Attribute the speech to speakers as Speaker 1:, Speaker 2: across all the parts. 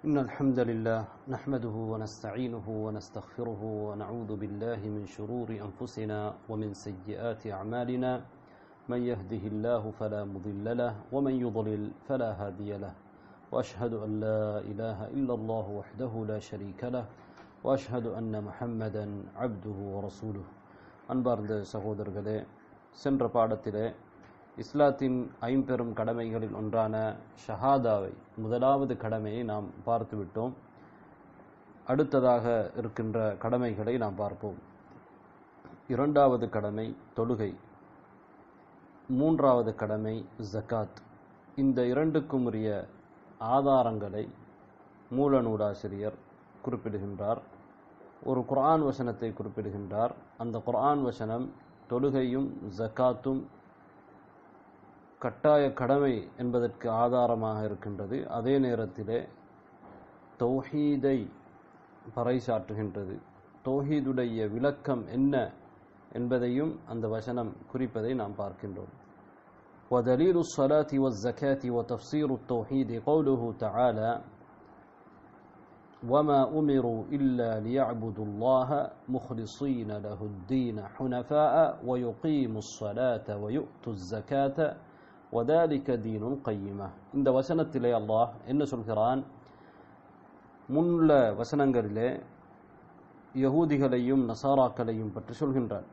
Speaker 1: إن الحمد لله نحمده ونستعينه ونستغفره ونعوذ بالله من شرور أنفسنا ومن سيئات أعمالنا. من يهده الله فلا مضل له ومن يضلل فلا هادي له. وأشهد أن لا إله إلا الله وحده لا شريك له وأشهد أن محمدا عبده ورسوله. أنبارد سهودر قلي سنر பாடத்திலே இஸ்லாத்தின் ஐம்பெரும் கடமைகளில் ஒன்றான ஷஹாதாவை முதலாவது கடமையை நாம் பார்த்துவிட்டோம். அடுத்ததாக இருக்கின்ற கடமைகளை நாம் பார்ப்போம். இரண்டாவது கடமை தொழுகை. மூன்றாவது கடமை ஜக்காத். இந்த இரண்டுக்கும் உரிய ஆதாரங்களை மூல நூலாசிரியர் குறிப்பிடுகின்றார். ஒரு குர்ஆன் வசனத்தை குறிப்பிடுகின்றார். அந்த குர்ஆன் வசனம் தொழுகையும் ஜக்காத்தும் கட்டாய கடமை என்பதற்கு ஆதாரமாக இருக்கின்றது அதே நேரத்திலே தௌஹீதை பறைசாற்றுகின்றது தௌஹீதுடைய விளக்கம் என்ன என்பதையும் அந்த வசனம் குறிப்பதை நாம் பார்க்கின்றோம் ودليل الصلاة والزكاة وتفسير التوحيد قوله تعالى وما أمروا إلا ليعبدوا الله مخلصين له الدين حنفاء ويقيموا الصلاة ويؤتوا الزكاة ஒதாலிக்க தீனும் கையும இந்த வசனத்திலே அல்லாஹ் என்ன சொல்கிறான்? முன்னுள்ள வசனங்களிலே யகூதிகளையும் நசாராக்களையும் பற்றி சொல்கின்றார்.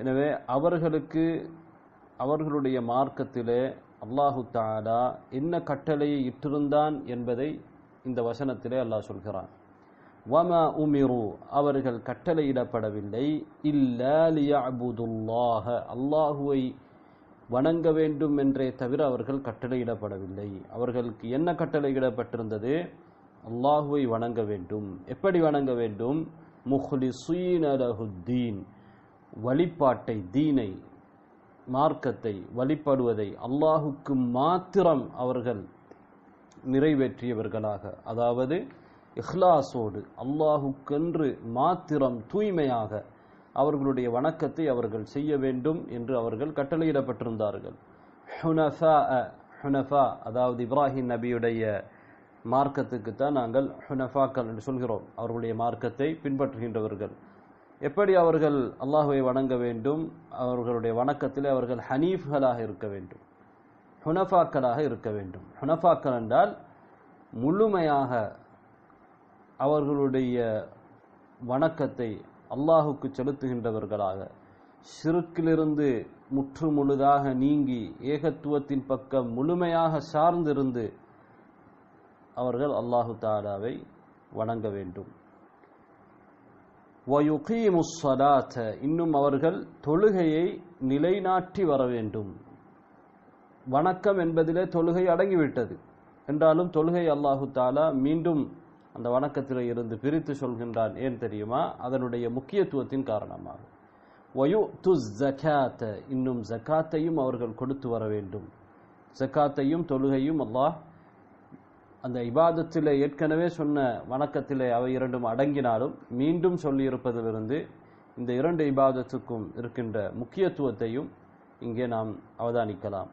Speaker 1: எனவே அவர்களுக்கு அவர்களுடைய மார்க்கத்திலே அல்லாஹு தாலா என்ன கட்டளையை இட்டிருந்தான் என்பதை இந்த வசனத்திலே அல்லாஹ் சொல்கிறான். வம உமிரு அவர்கள் கட்டளையிடப்படவில்லை. இல்லாலியா அபுதுல்லாக அல்லாஹுவை வணங்க வேண்டும் என்றே தவிர அவர்கள் கட்டளையிடப்படவில்லை. அவர்களுக்கு என்ன கட்டளையிடப்பட்டிருந்தது? அல்லாஹுவை வணங்க வேண்டும். எப்படி வணங்க வேண்டும்? முஹ்லிசீனலஹுத்தீன் வழிபாட்டை தீனை மார்க்கத்தை வழிபடுவதை அல்லாஹுக்கு மாத்திரம் அவர்கள் நிறைவேற்றியவர்களாக. அதாவது இஹ்லாஸோடு அல்லாஹுக்கென்று மாத்திரம் தூய்மையாக அவர்களுடைய வணக்கத்தை அவர்கள் செய்ய வேண்டும் என்று அவர்கள் கட்டளையிடப்பட்டிருந்தார்கள். ஹுனஃபா ஹுனஃபா அதாவது இப்ராஹிம் நபியுடைய மார்க்கத்துக்கு தான் நாங்கள் ஹுனஃபாக்கள் என்று சொல்கிறோம். அவர்களுடைய மார்க்கத்தை பின்பற்றுகின்றவர்கள். எப்படி அவர்கள் அல்லாஹுவை வணங்க வேண்டும்? அவர்களுடைய வணக்கத்தில் அவர்கள் ஹனீஃப்களாக இருக்க வேண்டும். ஹுனஃபாக்களாக இருக்க வேண்டும். ஹுனஃபாக்கள் என்றால் முழுமையாக அவர்களுடைய வணக்கத்தை அல்லாஹுக்கு செலுத்துகின்றவர்களாக. சிறுக்கிலிருந்து முற்று முழுதாக நீங்கி ஏகத்துவத்தின் பக்கம் முழுமையாக சார்ந்திருந்து அவர்கள் அல்லாஹு தாலாவை வணங்க வேண்டும். இன்னும் அவர்கள் தொழுகையை நிலைநாட்டி வர வேண்டும். வணக்கம் என்பதிலே தொழுகை அடங்கிவிட்டது. என்றாலும் தொழுகை அல்லாஹு தாலா மீண்டும் அந்த வணக்கத்தில் இருந்து பிரித்து சொல்கின்றான். ஏன் தெரியுமா? அதனுடைய முக்கியத்துவத்தின் காரணமாக வயு து ஜக்காத்த இன்னும் ஜக்காத்தையும் அவர்கள் கொடுத்து வர வேண்டும். ஜக்காத்தையும் தொழுகையும் அல்லாஹ் அந்த இபாதத்தில் ஏற்கனவே சொன்ன வணக்கத்தில் அவை இரண்டும் அடங்கினாலும் மீண்டும் சொல்லியிருப்பதிலிருந்து இந்த இரண்டு இபாதத்துக்கும் இருக்கின்ற முக்கியத்துவத்தையும் இங்கே நாம் அவதானிக்கலாம்.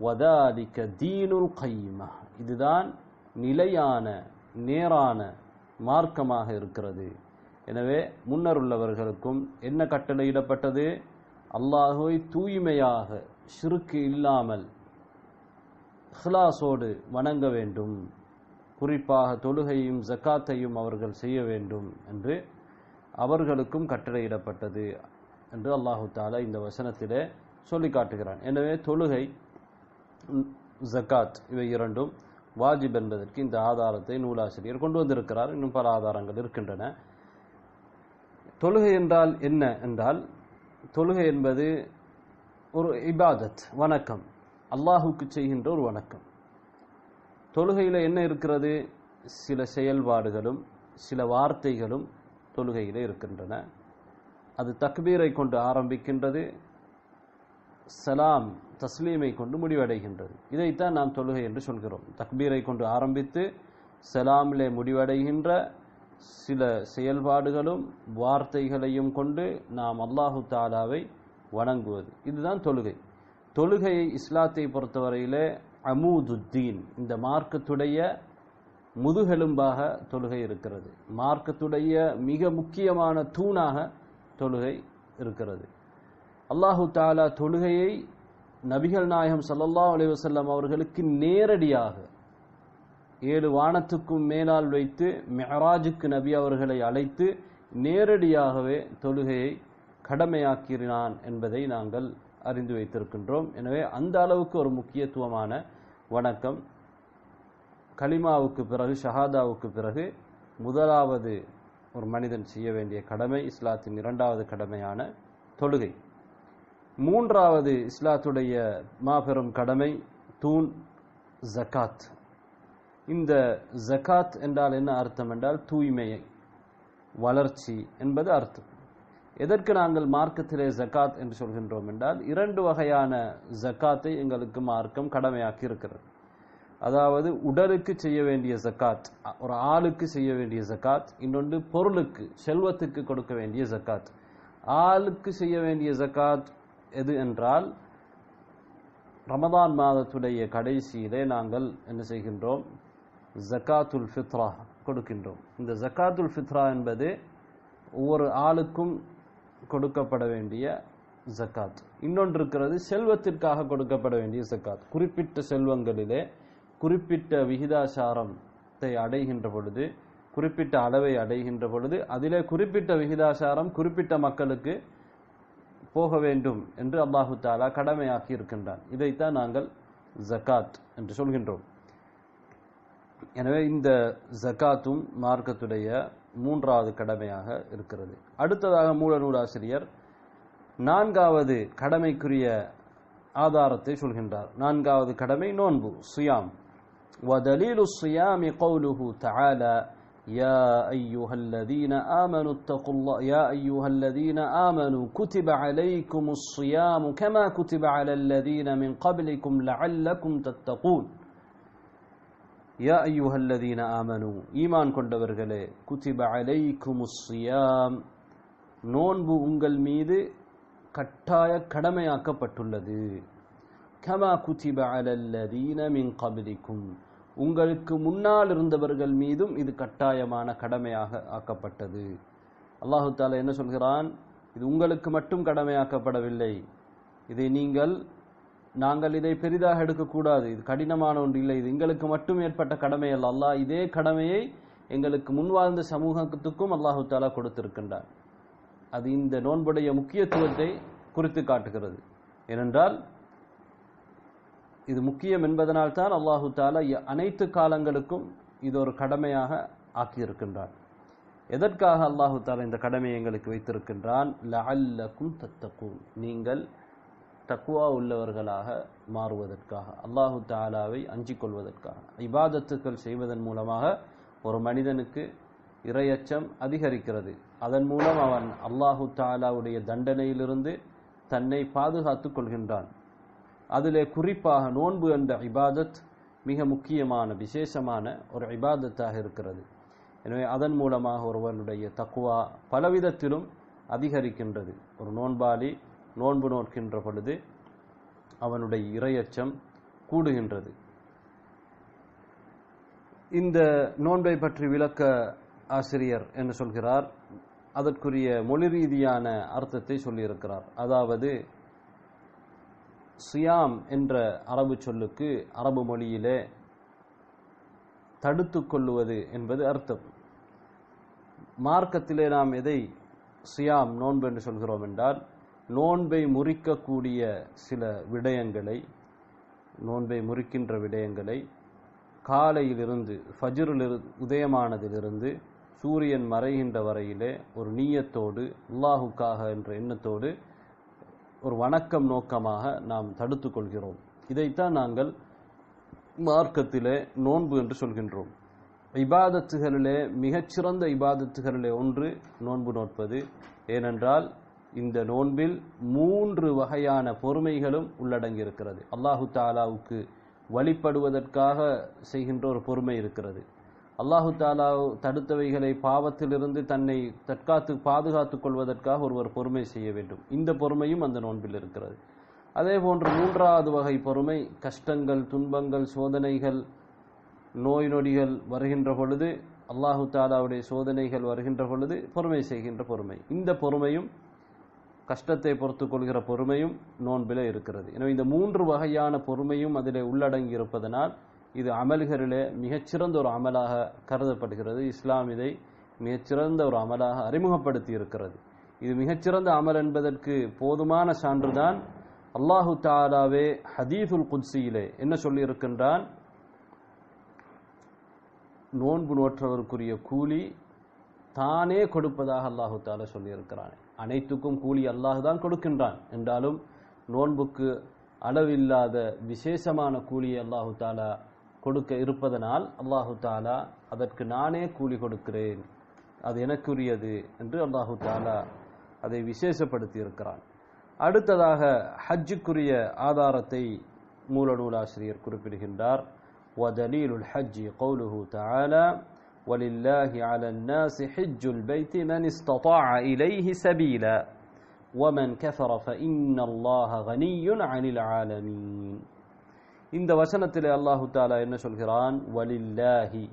Speaker 1: வதாலிக்க தீனுல் கைமா இதுதான் நிலையான நேரான மார்க்கமாக இருக்கிறது. எனவே முன்னர் உள்ளவர்களுக்கும் என்ன கட்டளையிடப்பட்டது அல்லாஹுவை தூய்மையாக சிறுக்கு இல்லாமல் ஹிலாசோடு வணங்க வேண்டும். குறிப்பாக தொழுகையும் ஜக்காத்தையும் அவர்கள் செய்ய வேண்டும் என்று அவர்களுக்கும் கட்டளையிடப்பட்டது என்று அல்லாஹு தாலா இந்த வசனத்திலே சொல்லி காட்டுகிறான் எனவே தொழுகை ஜக்காத் இவை இரண்டும். வாஜிப் என்பதற்கு இந்த ஆதாரத்தை நூலாசிரியர் கொண்டு வந்திருக்கிறார். இன்னும் பல ஆதாரங்கள் இருக்கின்றன. தொழுகை என்றால் என்ன என்றால் தொழுகை என்பது ஒரு இபாதத் வணக்கம். அல்லாஹுக்கு செய்கின்ற ஒரு வணக்கம். தொழுகையில் என்ன இருக்கிறது? சில செயல்பாடுகளும் சில வார்த்தைகளும் தொழுகையில் இருக்கின்றன. அது தக்பீரை கொண்டு ஆரம்பிக்கின்றது. சலாம் தஸ்லீமை கொண்டு முடிவடைகின்றது. இதைத்தான் நாம் தொழுகை என்று சொல்கிறோம். தக்பீரை கொண்டு ஆரம்பித்து சலாமிலே முடிவடைகின்ற சில செயல்பாடுகளும் வார்த்தைகளையும் கொண்டு நாம் அல்லாஹு தாலாவை வணங்குவது. இதுதான் தொழுகை. தொழுகையை இஸ்லாத்தை பொறுத்தவரையிலே அமூதுத்தீன் இந்த மார்க்கத்துடைய முதுகெலும்பாக தொழுகை இருக்கிறது. மார்க்கத்துடைய மிக முக்கியமான தூணாக தொழுகை இருக்கிறது. அல்லாஹு தாலா தொழுகையை நபிகள் நாயகம் சல்லல்லா அலி வசல்லம் அவர்களுக்கு நேரடியாக ஏழு வானத்துக்கும் மேலால் வைத்து மெஹராஜுக்கு நபி அவர்களை அழைத்து நேரடியாகவே தொழுகையை கடமையாக்கினான் என்பதை நாங்கள் அறிந்து வைத்திருக்கின்றோம். எனவே அந்த அளவுக்கு ஒரு முக்கியத்துவமான வணக்கம். கலிமாவுக்கு பிறகு ஷஹாதாவுக்கு பிறகு முதலாவது ஒரு மனிதன் செய்ய வேண்டிய கடமை இஸ்லாத்தின் இரண்டாவது கடமையான தொழுகை. மூன்றாவது இஸ்லாத்துடைய மாபெரும் கடமை தூண் ஜகாத் இந்த ஜகாத் என்றால் என்ன அர்த்தம் என்றால் தூய்மையை வளர்ச்சி என்பது அர்த்தம். எதற்கு நாங்கள் மார்க்கத்திலே ஜகாத் என்று சொல்கின்றோம் என்றால் இரண்டு வகையான ஜகாத்தை எங்களுக்கு மார்க்கம் கடமையாக்கி இருக்கிறது. அதாவது உடலுக்கு செய்ய வேண்டிய ஜக்காத் ஒரு ஆளுக்கு செய்ய வேண்டிய ஜக்காத் இன்னொன்று பொருளுக்கு செல்வத்துக்கு கொடுக்க வேண்டிய ஜக்காத். ஆளுக்கு செய்ய வேண்டிய ஜக்காத் எது என்றால் ரமதான் மாதத்துடைய கடைசியிலே நாங்கள் என்ன செய்கின்றோம்? ஜக்காத்துல் ஃபித்ரா கொடுக்கின்றோம். இந்த ஜக்காத்துல் ஃபித்ரா என்பது ஒவ்வொரு ஆளுக்கும் கொடுக்கப்பட வேண்டிய ஜக்காத். இன்னொன்று இருக்கிறது செல்வத்திற்காக கொடுக்கப்பட வேண்டிய ஜக்காத். குறிப்பிட்ட செல்வங்களிலே குறிப்பிட்ட விகிதாசாரத்தை அடைகின்ற பொழுது குறிப்பிட்ட அளவை அடைகின்ற பொழுது அதிலே குறிப்பிட்ட விகிதாசாரம் குறிப்பிட்ட மக்களுக்கு போக வேண்டும் என்று அல்லாஹு தாலா கடமையாக்கி இருக்கின்றான். இதைத்தான் நாங்கள் ஜக்காத் என்று சொல்கின்றோம். எனவே இந்த ஜக்காத்தும் மார்க்கத்துடைய மூன்றாவது கடமையாக இருக்கிறது. அடுத்ததாக மூல நூலாசிரியர் நான்காவது கடமைக்குரிய ஆதாரத்தை சொல்கின்றார். நான்காவது கடமை நோன்பு சுயாம். வதலீலு சுயாமி கௌலுஹு தஆலா يا أيها الذين آمنوا اتقوا الله يا أيها الذين آمنوا كتب عليكم الصيام كما كتب على الذين من قبلكم لعلكم تتقون يا أيها الذين آمنوا ஈமான் கொண்டவர்களே كتب عليكم الصيام நோன்பு உங்கள் மீது கட்டாய கடமையாக்கப்பட்டுள்ளது கமா குத்திப அலல்லதீன மின் கபிலிக்கும் உங்களுக்கு முன்னால் இருந்தவர்கள் மீதும் இது கட்டாயமான கடமையாக ஆக்கப்பட்டது. அல்லாஹு தாலா என்ன சொல்கிறான்? இது உங்களுக்கு மட்டும் கடமையாக்கப்படவில்லை. இதை நீங்கள் நாங்கள் இதை பெரிதாக எடுக்கக்கூடாது. இது கடினமான ஒன்று இல்லை. இது எங்களுக்கு மட்டும் ஏற்பட்ட கடமை அல்ல. அல்லாஹ் இதே கடமையை எங்களுக்கு முன்வாழ்ந்த சமூகத்துக்கும் அல்லாஹு தாலா கொடுத்திருக்கின்றார் அது இந்த நோன்புடைய முக்கியத்துவத்தை குறித்து காட்டுகிறது. ஏனென்றால் இது முக்கியம் என்பதனால் தான் அல்லாஹு தாலா அனைத்து காலங்களுக்கும் இது ஒரு கடமையாக ஆக்கியிருக்கின்றான். எதற்காக அல்லாஹு தாலா இந்த கடமையை எங்களுக்கு வைத்திருக்கின்றான்? லஅல்லக்கும் தத்தக்கும் நீங்கள் தக்குவா உள்ளவர்களாக மாறுவதற்காக அல்லாஹு தாலாவை அஞ்சிக் கொள்வதற்காக இபாதத்துக்கள் செய்வதன் மூலமாக ஒரு மனிதனுக்கு இரையச்சம் அதிகரிக்கிறது. அதன் மூலம் அவன் அல்லாஹு தாலாவுடைய தண்டனையிலிருந்து தன்னை பாதுகாத்துக் கொள்கின்றான். அதிலே குறிப்பாக நோன்பு என்ற இபாதத் மிக முக்கியமான விசேஷமான ஒரு இபாதத்தாக இருக்கிறது. எனவே அதன் மூலமாக ஒருவனுடைய தக்குவா பலவிதத்திலும் அதிகரிக்கின்றது. ஒரு நோன்பாளி நோன்பு நோக்கின்ற பொழுது அவனுடைய இரையச்சம் கூடுகின்றது. இந்த நோன்பை பற்றி விளக்க ஆசிரியர் என்று சொல்கிறார்? அதற்குரிய மொழி ரீதியான அர்த்தத்தை சொல்லியிருக்கிறார். அதாவது சியாம் என்ற அரபு சொல்லுக்கு அரபு மொழியிலே தடுத்து கொள்ளுவது என்பது அர்த்தம். மார்க்கத்திலே நாம் எதை சியாம் நோன்பு என்று சொல்கிறோம் என்றால் நோன்பை முறிக்கக்கூடிய சில விடயங்களை நோன்பை முறிக்கின்ற விடயங்களை காலையிலிருந்து ஃபஜ்ரில் உதயமானதிலிருந்து சூரியன் மறைகின்ற வரையிலே ஒரு நீயத்தோடு அல்லாஹுக்காக என்ற எண்ணத்தோடு ஒரு வணக்கம் நோக்கமாக நாம் தடுத்து கொள்கிறோம் இதைத்தான் நாங்கள் மார்க்கத்திலே நோன்பு என்று சொல்கின்றோம். இபாதத்துகளிலே மிகச்சிறந்த இபாதத்துகளிலே ஒன்று நோன்பு நோட்பது ஏனென்றால் இந்த நோன்பில் மூன்று வகையான பொறுமைகளும் உள்ளடங்கியிருக்கிறது. அல்லாஹு தாலாவுக்கு வழிபடுவதற்காக செய்கின்ற ஒரு பொறுமை இருக்கிறது. அல்லாஹு தாலா தடுத்தவைகளை பாவத்திலிருந்து தன்னை தற்காத்து பாதுகாத்துக் கொள்வதற்காக ஒருவர் பொறுமை செய்ய வேண்டும். இந்த பொறுமையும் அந்த நோன்பில் இருக்கிறது. அதே போன்று மூன்றாவது வகை பொறுமை கஷ்டங்கள் துன்பங்கள் சோதனைகள் நோய் நொடிகள் வருகின்ற பொழுது அல்லாஹு தாலாவுடைய சோதனைகள் வருகின்ற பொழுது பொறுமை செய்கின்ற பொறுமை. இந்த பொறுமையும் கஷ்டத்தை பொறுத்து கொள்கிற பொறுமையும் நோன்பில் இருக்கிறது. எனவே இந்த மூன்று வகையான பொறுமையும் அதில் உள்ளடங்கி இருப்பதனால் இது அமல்களிலே மிகச்சிறந்த ஒரு அமலாக கருதப்படுகிறது. இஸ்லாம் இதை மிகச்சிறந்த ஒரு அமலாக அறிமுகப்படுத்தி இருக்கிறது இது மிகச்சிறந்த அமல் என்பதற்கு போதுமான சான்றுதான். அல்லாஹு தாலாவே ஹதீஃபுல் குத்சியிலே என்ன சொல்லியிருக்கின்றான்? நோன்பு நோற்றவருக்குரிய கூலி தானே கொடுப்பதாக அல்லாஹு தாலா சொல்லியிருக்கிறான். அனைத்துக்கும் கூலி அல்லாஹ் தான் கொடுக்கின்றான். என்றாலும் நோன்புக்கு அளவில்லாத விசேஷமான கூலியை அல்லாஹு தாலா கொடுக்க இருப்பதனால் அல்லாஹு தாலா அதற்கு நானே கூலி கொடுக்கிறேன் அது எனக்குரியது என்று அல்லாஹு தாலா அதை விசேஷப்படுத்தி இருக்கிறான் அடுத்ததாக ஹஜ்ஜுக்குரிய ஆதாரத்தை மூல நூலாசிரியர் குறிப்பிடுகின்றார் ودليل الحج قوله تعالى ولله على الناس حج البيت من استطاع إليه سبيلا ومن كفر فإن الله غني عن العالمين இந்த வசனத்தில் அல்லாஹு தாலா என்ன சொல்கிறான்? வலில்லாஹி.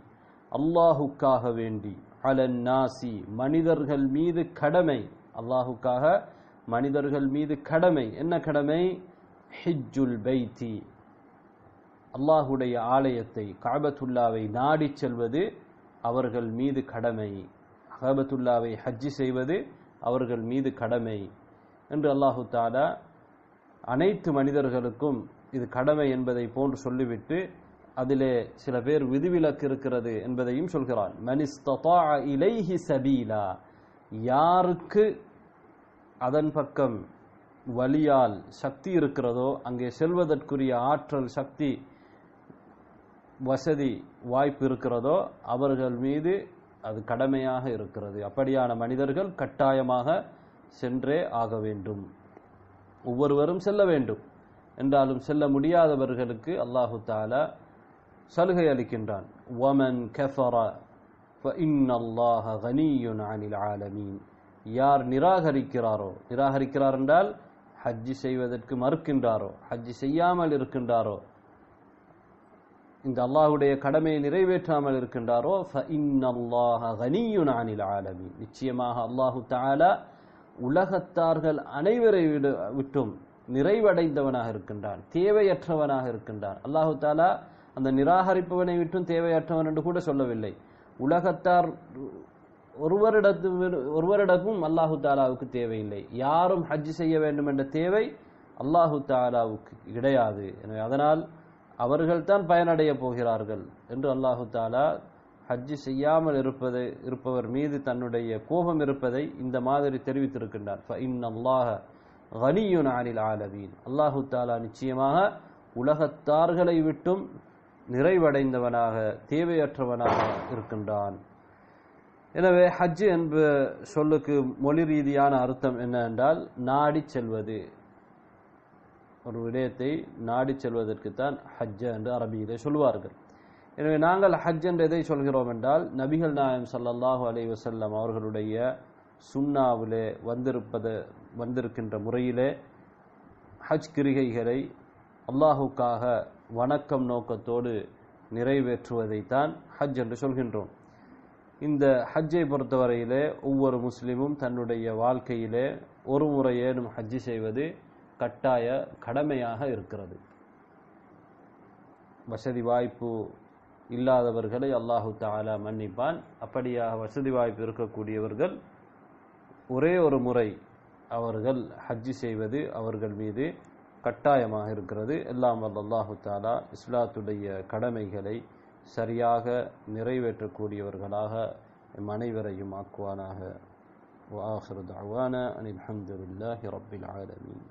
Speaker 1: அல்லாஹுக்காக வேண்டி. அலன் நாசி மனிதர்கள் மீது கடமை. அல்லாஹுக்காக மனிதர்கள் மீது கடமை. என்ன கடமை? ஹிஜ்ஜுல் பைத்தி. அல்லாஹுடைய ஆலயத்தை காபத்துல்லாவை நாடி செல்வது அவர்கள் மீது கடமை. காபத்துல்லாவை ஹஜ்ஜி செய்வது அவர்கள் மீது கடமை. என்று அல்லாஹு தாலா அனைத்து மனிதர்களுக்கும் இது கடமை என்பதை போன்று சொல்லிவிட்டு அதிலே சில பேர் விதிவிலக்கு இருக்கிறது என்பதையும் சொல்கிறான். மனிஸ்தா இலைஹி சபீலா. யாருக்கு அதன் பக்கம் வலியால் சக்தி இருக்கிறதோ அங்கே செல்வதற்குரிய ஆற்றல் சக்தி வசதி வாய்ப்பு இருக்கிறதோ அவர்கள் மீது அது கடமையாக இருக்கிறது. அப்படியான மனிதர்கள் கட்டாயமாக சென்றே ஆக வேண்டும். ஒவ்வொருவரும் செல்ல வேண்டும். என்றாலும் செல்ல முடியாதவர்களுக்கு அல்லாஹு தாலா சலுகை அளிக்கின்றான். ஒமன் கஃபரா அல்லாஹ கனியுன் அனில் ஆலமீன். யார் நிராகரிக்கிறாரோ நிராகரிக்கிறார் என்றால் ஹஜ்ஜி செய்வதற்கு மறுக்கின்றாரோ ஹஜ்ஜி செய்யாமல் இருக்கின்றாரோ இந்த அல்லாஹுடைய கடமையை நிறைவேற்றாமல் இருக்கின்றாரோ அனில் ஆலமீன். நிச்சயமாக அல்லாஹு தாலா உலகத்தார்கள் அனைவரை விடும் நிறைவடைந்தவனாக இருக்கின்றான் தேவையற்றவனாக இருக்கின்றான். அல்லாஹு தாலா அந்த நிராகரிப்பவனை விட்டும் தேவையற்றவன் என்று கூட சொல்லவில்லை. உலகத்தார் ஒருவரிடத்து ஒருவரிடமும் அல்லாஹு தாலாவுக்கு தேவையில்லை. யாரும் ஹஜ் செய்ய வேண்டும் என்ற தேவை அல்லாஹு தாலாவுக்கு கிடையாது. எனவே அதனால் அவர்கள்தான் பயனடைய போகிறார்கள் என்று அல்லாஹு தாலா ஹஜ் செய்யாமல் இருப்பது இருப்பவர் மீது தன்னுடைய கோபம் இருப்பதை இந்த மாதிரி தெரிவித்திருக்கின்றார். கனியுன் அனில் ஆலமீன் அல்லாஹு தாலா நிச்சயமாக உலகத்தார்களை விட்டும் நிறைவடைந்தவனாக தேவையற்றவனாக இருக்கின்றான். எனவே ஹஜ் என்ப சொல்லுக்கு மொழி ரீதியான அர்த்தம் என்ன என்றால் நாடி செல்வது. ஒரு விடயத்தை நாடி செல்வதற்குத்தான் ஹஜ்ஜ என்று அரபியிலே சொல்வார்கள் எனவே நாங்கள் ஹஜ் என்று எதை சொல்கிறோம் என்றால் நபிகள் நாயம் சல்லாஹூ அலி வசல்லம் அவர்களுடைய சுன்னாவிலே வந்திருப்பது வந்திருக்கின்ற முறையிலே ஹஜ் கிரிகைகளை அல்லாஹுக்காக வணக்கம் நோக்கத்தோடு நிறைவேற்றுவதைத்தான் ஹஜ் என்று சொல்கின்றோம். இந்த ஹஜ்ஜை பொறுத்தவரையிலே ஒவ்வொரு முஸ்லீமும் தன்னுடைய வாழ்க்கையிலே ஒரு முறையேனும் ஹஜ்ஜி செய்வது கட்டாய கடமையாக இருக்கிறது. வசதி வாய்ப்பு இல்லாதவர்களை அல்லாஹு தாலா மன்னிப்பான். அப்படியாக வசதி வாய்ப்பு இருக்கக்கூடியவர்கள் ஒரே ஒரு முறை அவர்கள் ஹஜ்ஜி செய்வது அவர்கள் மீது கட்டாயமாக இருக்கிறது. எல்லாம் அல்லாஹு தாலா இஸ்லாத்துடைய கடமைகளை சரியாக நிறைவேற்றக்கூடியவர்களாக அனைவரையும் ஆக்குவானாக. வாஹர் தாவான அனில் அஹமதுல்லாஹி ரபில் ஆலமீன்.